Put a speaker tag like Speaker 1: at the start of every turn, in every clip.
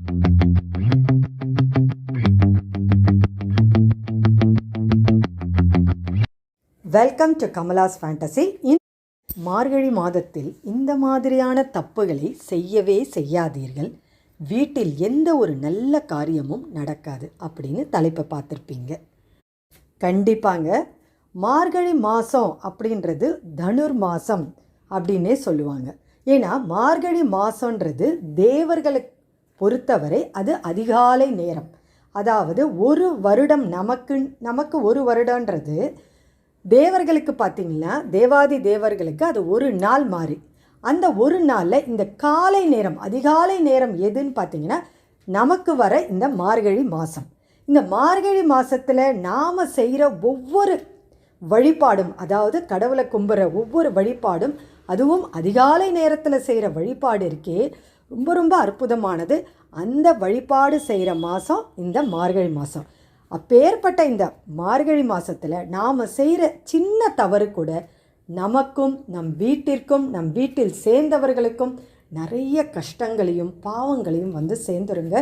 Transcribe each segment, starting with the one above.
Speaker 1: Welcome to Kamala's fantasy in Margazhi மாதத்தில் இந்த மாதிரியான தப்புகளை செய்யவே செய்யாதீர்கள். வீட்டில் எந்த ஒரு நல்ல காரியமும் நடக்காது அப்படின்னு தலைப்பை பார்த்துருப்பீங்க. கண்டிப்பாங்க. மார்கழி மாதம் அப்படின்றது தனுர் மாதம் அப்படின்னே சொல்லுவாங்க. ஏன்னா மார்கழி மாதன்றது தேவர்களுக்கு பொறுத்தவரை அது அதிகாலை நேரம். அதாவது ஒரு வருடம் நமக்கு நமக்கு ஒரு வருடன்றது தேவர்களுக்கு பார்த்தீங்கன்னா தேவாதி தேவர்களுக்கு அது ஒரு நாள் மாறி. அந்த ஒரு நாளில் இந்த காலை நேரம் அதிகாலை நேரம் எதுன்னு பார்த்தீங்கன்னா நமக்கு வர இந்த மார்கழி மாதம் இந்த மார்கழி மாதத்தில் நாம் செய்கிற ஒவ்வொரு வழிபாடும் அதாவது கடவுளை கும்புற ஒவ்வொரு வழிபாடும் அதுவும் அதிகாலை நேரத்தில் செய்கிற வழிபாடு இருக்கே ரொம்ப ரொம்ப அற்புதமானது. அந்த வழிபாடு செய்கிற மாதம் இந்த மார்கழி மாதம் அப்பேற்பட்ட இந்த மார்கழி மாதத்தில் நாம் செய்கிற சின்ன தவறு கூட நமக்கும் நம் வீட்டிற்கும் நம் வீட்டில் சேர்ந்தவர்களுக்கும் நிறைய கஷ்டங்களையும் பாவங்களையும் வந்து சேர்ந்துருங்க.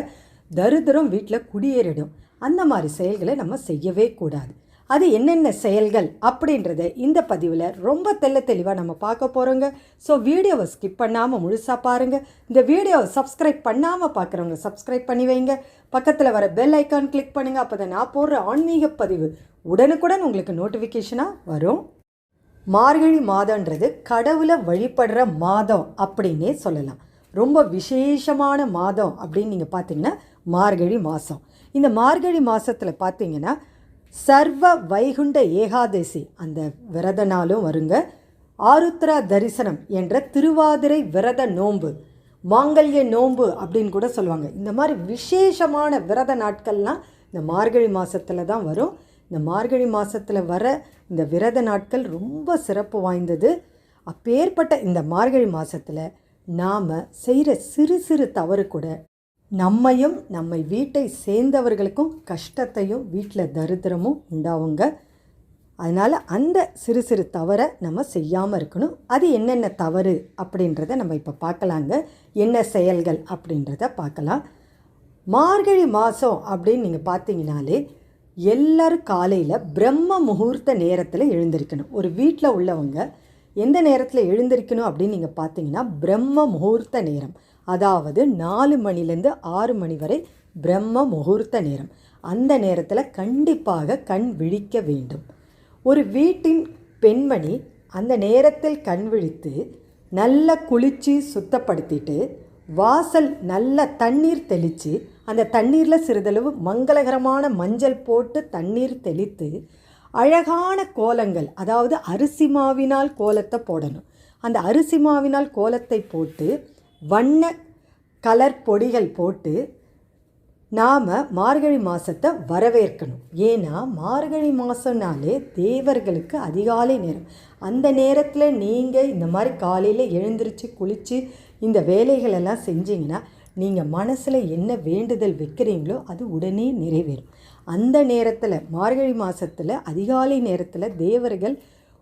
Speaker 1: தரித்திரம் வீட்டில் குடியேறிடும். அந்த மாதிரி செயல்களை நம்ம செய்யவே கூடாது. அது என்னென்ன செயல்கள் அப்படின்றத இந்த பதிவில் ரொம்ப தெள்ள தெளிவாக நம்ம பார்க்க போகிறோங்க ஸோ வீடியோவை ஸ்கிப் பண்ணாமல் முழுசாக பாருங்கள் இந்த வீடியோவை சப்ஸ்கிரைப் பண்ணாமல் பார்க்குறவங்க சப்ஸ்கிரைப் பண்ணி வைங்க. பக்கத்தில் வர பெல் ஐக்கான் கிளிக் பண்ணுங்கள் அப்போ தான் நான் போடுற ஆன்மீக பதிவு உடனுக்குடன் உங்களுக்கு நோட்டிஃபிகேஷனாக வரும். மார்கழி மாதன்றது கடவுளை வழிபடுற மாதம் அப்படின்னே சொல்லலாம். ரொம்ப விசேஷமான மாதம் அப்படின்னு நீங்கள் பார்த்தீங்கன்னா மார்கழி மாதம் இந்த மார்கழி மாதத்தில் பார்த்தீங்கன்னா சர்வ வைகுண்ட ஏகாதசி. அந்த விரத நாளும் வருங்க. ஆருத்ரா தரிசனம் என்ற திருவாதிரை விரத நோன்பு. மாங்கல்ய நோன்பு அப்படின்னு கூட சொல்லுவாங்க. இந்த மாதிரி விசேஷமான விரத நாட்கள்லாம் இந்த மார்கழி மாதத்தில் தான் வரும். இந்த மார்கழி மாதத்தில் வர இந்த விரத நாட்கள் ரொம்ப சிறப்பு வாய்ந்தது. அப்பேற்பட்ட இந்த மார்கழி மாதத்தில் நாம் செய்கிற சிறு சிறு தவறு கூட நம்மையும் நம்மை வீட்டை சேர்ந்தவர்களுக்கும் கஷ்டத்தையும் வீட்டில் தரித்திரமும் உண்டாவுங்க. அதனால் அந்த சிறு சிறு தவறை நம்ம செய்யாமல் இருக்கணும். அது என்னென்ன தவறு அப்படின்றத நம்ம இப்போ பார்க்கலாங்க. என்ன செயல்கள் அப்படின்றத பார்க்கலாம். மார்கழி மாதம் அப்படின்னு நீங்கள் பார்த்தீங்கனாலே எல்லோரும் காலையில் பிரம்ம முகூர்த்த நேரத்தில் எழுந்திருக்கணும். ஒரு வீட்டில் உள்ளவங்க எந்த நேரத்தில் எழுந்திருக்கணும் அப்படின்னு நீங்கள் பார்த்தீங்கன்னா பிரம்ம முகூர்த்த நேரம். அதாவது நாலு மணிலேருந்து ஆறு மணி வரை பிரம்ம முகூர்த்த நேரம். அந்த நேரத்தில் கண்டிப்பாக கண் விழிக்க வேண்டும். ஒரு வீட்டின் பெண்மணி அந்த நேரத்தில் கண் விழித்து நல்லா குளித்து சுத்தப்படுத்திட்டு வாசல் நல்ல தண்ணீர் தெளித்து அந்த தண்ணீரில் சிறிதளவு மங்களகரமான மஞ்சள் போட்டு தண்ணீர் தெளித்து அழகான கோலங்கள் அதாவது அரிசி மாவினால் கோலத்தை போடணும். அந்த அரிசி மாவினால் கோலத்தை போட்டு வண்ண கலர் பொடிகள் போட்டு நாம் மார்கழி மாதத்தை வரவேற்கணும். ஏன்னா மார்கழி மாதம்னாலே தேவர்களுக்கு அதிகாலை நேரம். அந்த நேரத்தில் நீங்கள் இந்த மாதிரி காலையில் எழுந்திரிச்சு குளித்து இந்த வேலைகளெல்லாம் செஞ்சிங்கன்னா நீங்கள் மனசில் என்ன வேண்டுதல் வைக்கிறீங்களோ அது உடனே நிறைவேறும். அந்த நேரத்தில் மார்கழி மாதத்தில் அதிகாலை நேரத்தில் தேவர்கள்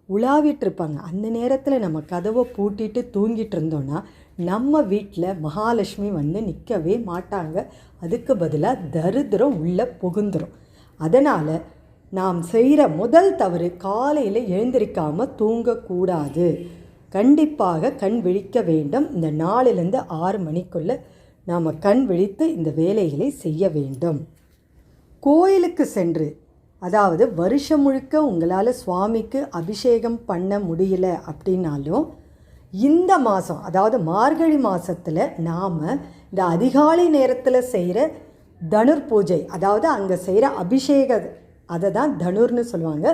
Speaker 1: உலாவிட்டுருப்பாங்க அந்த நேரத்தில் நம்ம கதவை பூட்டிட்டு தூங்கிட்டு இருந்தோன்னா நம்ம வீட்டில் மகாலட்சுமி வந்து நிற்கவே மாட்டாங்க. அதுக்கு பதிலாக தரித்திரம் உள்ளே புகுந்துடும் அதனால் நாம் செய்கிற முதல் தவறு காலையில் எழுந்திருக்காமல் தூங்கக்கூடாது. கண்டிப்பாக கண் விழிக்க வேண்டும். இந்த நாலுலேருந்து ஆறு மணிக்குள்ளே நாம் கண் விழித்து இந்த வேலைகளை செய்ய வேண்டும். கோயிலுக்கு சென்று அதாவது வருஷம் முழுக்க உங்களால் சுவாமிக்கு அபிஷேகம் பண்ண முடியல அப்படின்னாலும் இந்த மாதம் அதாவது மார்கழி மாதத்தில் நாம் இந்த அதிகாலை நேரத்தில் செய்கிற தனுர் பூஜை அதாவது அங்கே செய்கிற அபிஷேக அதை தான் தனுர்னு சொல்லுவாங்க.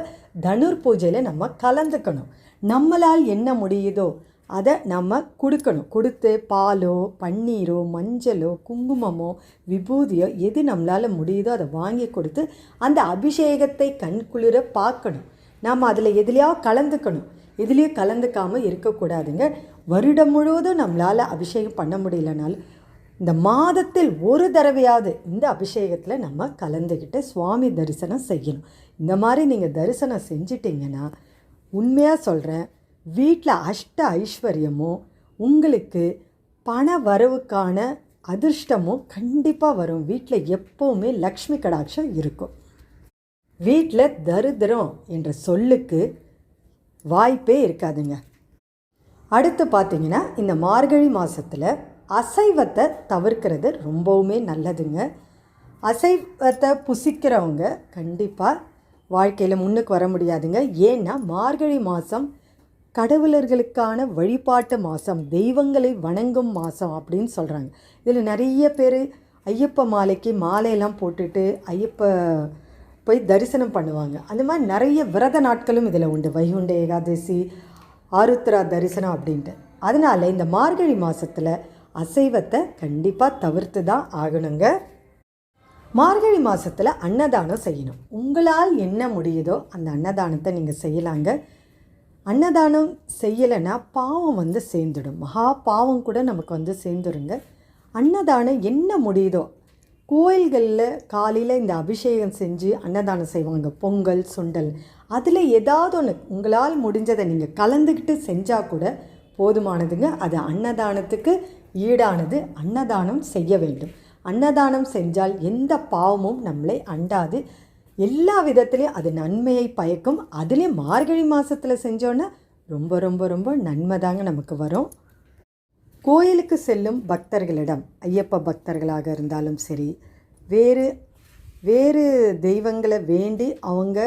Speaker 1: தனுர் பூஜையில் நம்ம கலந்துக்கணும். நம்மளால் என்ன முடியுதோ அதை நம்ம கொடுக்கணும். கொடுத்து பாலோ பன்னீரோ மஞ்சளோ குங்குமமோ விபூதியோ எது நம்மளால் முடியுதோ அதை வாங்கி கொடுத்து அந்த அபிஷேகத்தை கண்குளிர பார்க்கணும். நாம் அதில் எதுலையாவது கலந்துக்கணும். எதுலேயோ கலந்துக்காமல் இருக்கக்கூடாதுங்க. வருடம் முழுவதும் நம்மளால் அபிஷேகம் பண்ண முடியலனாலும் இந்த மாதத்தில் ஒரு தடவையாவது இந்த அபிஷேகத்தில் நம்ம கலந்துக்கிட்டு சுவாமி தரிசனம் செய்யணும். இந்த மாதிரி நீங்கள் தரிசனம் செஞ்சிட்டிங்கன்னா உண்மையாக சொல்கிறேன் வீட்டில் அஷ்ட ஐஸ்வர்யமும் உங்களுக்கு பண வரவுக்கான அதிர்ஷ்டமும் கண்டிப்பாக வரும். வீட்டில் எப்போவுமே லக்ஷ்மி கடாட்சம் இருக்கும். வீட்டில் தரித்திரம் என்ற சொல்லுக்கு வாய்ப்பே இருக்காதுங்க. அடுத்து பார்த்தீங்கன்னா இந்த மார்கழி மாதத்தில் அசைவத்தை தவிர்க்கிறது ரொம்பவுமே நல்லதுங்க. அசைவத்தை புசிக்கிறவங்க கண்டிப்பாக வாழ்க்கையில் முன்னுக்கு வர முடியாதுங்க. ஏன்னா மார்கழி மாதம் கடவுளர்களுக்கான வழிபாட்டு மாதம் தெய்வங்களை வணங்கும் மாதம் அப்படின்னு சொல்கிறாங்க இதில் நிறைய பேர் ஐயப்ப மாலைக்கு மாலையெல்லாம் போட்டுட்டு ஐயப்ப போய் தரிசனம் பண்ணுவாங்க. அந்த மாதிரி நிறைய விரத நாட்களும் இதில் உண்டு. வைகுண்ட ஏகாதசி ஆருத்ரா தரிசனம் அப்படின்ட்டு. அதனால் இந்த மார்கழி மாதத்தில் அசைவத்தை கண்டிப்பாக தவிர்த்து தான் ஆகணுங்க. மார்கழி மாதத்தில் அன்னதானம் செய்யணும். உங்களால் என்ன முடியுதோ அந்த அன்னதானத்தை நீங்கள் செய்யலாங்க. அன்னதானம் செய்யலைன்னா பாவம் வந்து சேர்ந்துடும். மகா பாவம் கூட நமக்கு வந்து சேர்ந்துருங்க. அன்னதானம் என்ன முடியுதோ கோயில்களில் காலையில் இந்த அபிஷேகம் செஞ்சு அன்னதானம் செய்வாங்க. பொங்கல் சுண்டல். அதில் ஏதாவது ஒன்று உங்களால் முடிஞ்சதை நீங்கள் கலந்துக்கிட்டு செஞ்சால் கூட போதுமானதுங்க. அது அன்னதானத்துக்கு ஈடானது. அன்னதானம் செய்ய வேண்டும். அன்னதானம் செஞ்சால் எந்த பாவமும் நம்மளை அண்டாது. எல்லா விதத்துலேயும் அது நன்மையை பயக்கும். அதுலேயும் மார்கழி மாதத்தில் செஞ்சோன்னா ரொம்ப ரொம்ப ரொம்ப நன்மை தாங்க நமக்கு வரும். கோயிலுக்கு செல்லும் பக்தர்களிடம் ஐயப்ப பக்தர்களாக இருந்தாலும் சரி வேறு வேறு தெய்வங்களை வேண்டி அவங்க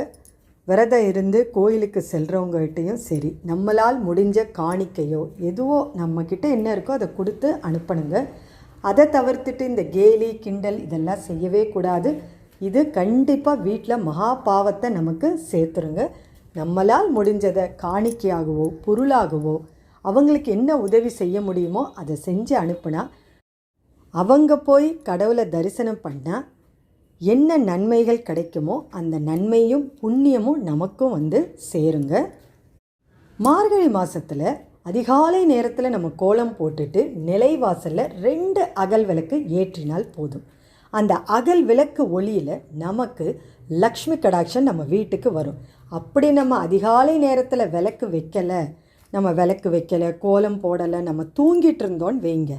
Speaker 1: விரதம் இருந்து கோயிலுக்கு செல்கிறவங்ககிட்டையும் சரி நம்மளால் முடிஞ்ச காணிக்கையோ எதுவோ நம்மக்கிட்ட என்ன இருக்கோ அதை கொடுத்து அனுப்பணுங்க. அதை தவிர்த்துட்டு இந்த கேலி கிண்டல் இதெல்லாம் செய்யவே கூடாது. இது கண்டிப்பாக வீட்டில் மகா பாவத்தை நமக்கு சேர்த்துருங்க. நம்மளால் முடிஞ்சதை காணிக்கையாகவோ பொருளாகவோ அவங்களுக்கு என்ன உதவி செய்ய முடியுமோ அதை செஞ்சு அனுப்புனா அவங்க போய் கடவுளை தரிசனம் பண்ணால் என்ன நன்மைகள் கிடைக்குமோ அந்த நன்மையும் புண்ணியமும் நமக்கும் வந்து சேருங்க. மார்கழி மாதத்தில் அதிகாலை நேரத்தில் நம்ம கோலம் போட்டுட்டு நிலைவாசலில் ரெண்டு அகல் விளக்கு ஏற்றினால் போதும். அந்த அகல் விளக்கு ஒளியில் நமக்கு லக்ஷ்மி கடாட்சம் நம்ம வீட்டுக்கு வரும். அப்படி நம்ம அதிகாலை நேரத்தில் விளக்கு வைக்கலை நம்ம விளக்கு வைக்கலை கோலம் போடலை நம்ம தூங்கிட்டு இருந்தோன்னு வைங்க.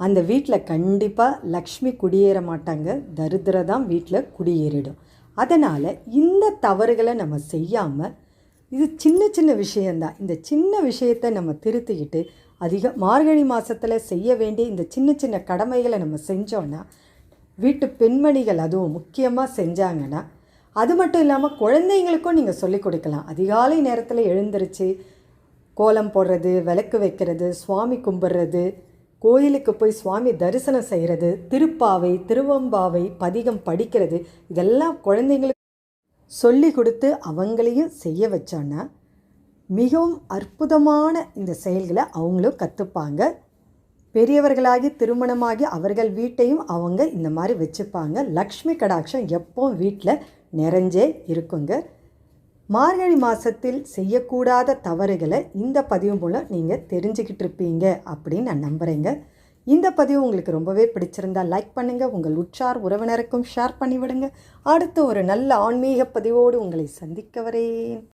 Speaker 1: அந்த வீட்டில் கண்டிப்பாக லக்ஷ்மி குடியேற மாட்டாங்க தரித்திர தான் வீட்டில் குடியேறிடும். அதனால் இந்த தவறுகளை நம்ம செய்யாமல் இது சின்ன சின்ன விஷயந்தான் இந்த சின்ன விஷயத்தை நம்ம திருத்திக்கிட்டு அதிக மார்கழி மாதத்தில் செய்ய வேண்டிய இந்த சின்ன சின்ன கடமைகளை நம்ம செஞ்சோன்னா வீட்டு பெண்மணிகள் அதுவும் முக்கியமாக செஞ்சாங்கன்னா அது மட்டும் இல்லாமல் குழந்தைங்களுக்கும் நீங்கள் சொல்லிக் கொடுக்கலாம். அதிகாலை நேரத்தில் எழுந்திருச்சு கோலம் போடுறது விளக்கு வைக்கிறது சுவாமி கும்பிட்றது கோயிலுக்கு போய் சுவாமி தரிசனம் செய்கிறது திருப்பாவை திருவம்பாவை பதிகம் படிக்கிறது இதெல்லாம் குழந்தைங்களுக்கு சொல்லி கொடுத்து அவங்களையும் செய்ய வச்சோன்னா மிகவும் அற்புதமான இந்த செயல்களை அவங்களும் கற்றுப்பாங்க பெரியவர்களாகி திருமணமாகி அவர்கள் வீட்டையும் அவங்க இந்த மாதிரி வச்சுப்பாங்க. லக்ஷ்மி கடாட்சம் எப்போவும் வீட்டில் நிறைஞ்சே இருக்குங்க. மார்கழி மாதத்தில் செய்யக்கூடாத தவறுகளை இந்த பதிவு மூலம் நீங்கள் தெரிஞ்சுக்கிட்டு இருப்பீங்க அப்படின்னு நான் நம்புகிறேங்க இந்த பதிவு உங்களுக்கு ரொம்பவே பிடிச்சிருந்தா லைக் பண்ணுங்கள் உங்கள் உற்றார் உறவினருக்கும் ஷேர் பண்ணிவிடுங்க. அடுத்து ஒரு நல்ல ஆன்மீக பதிவோடு உங்களை சந்திக்க வரேன்.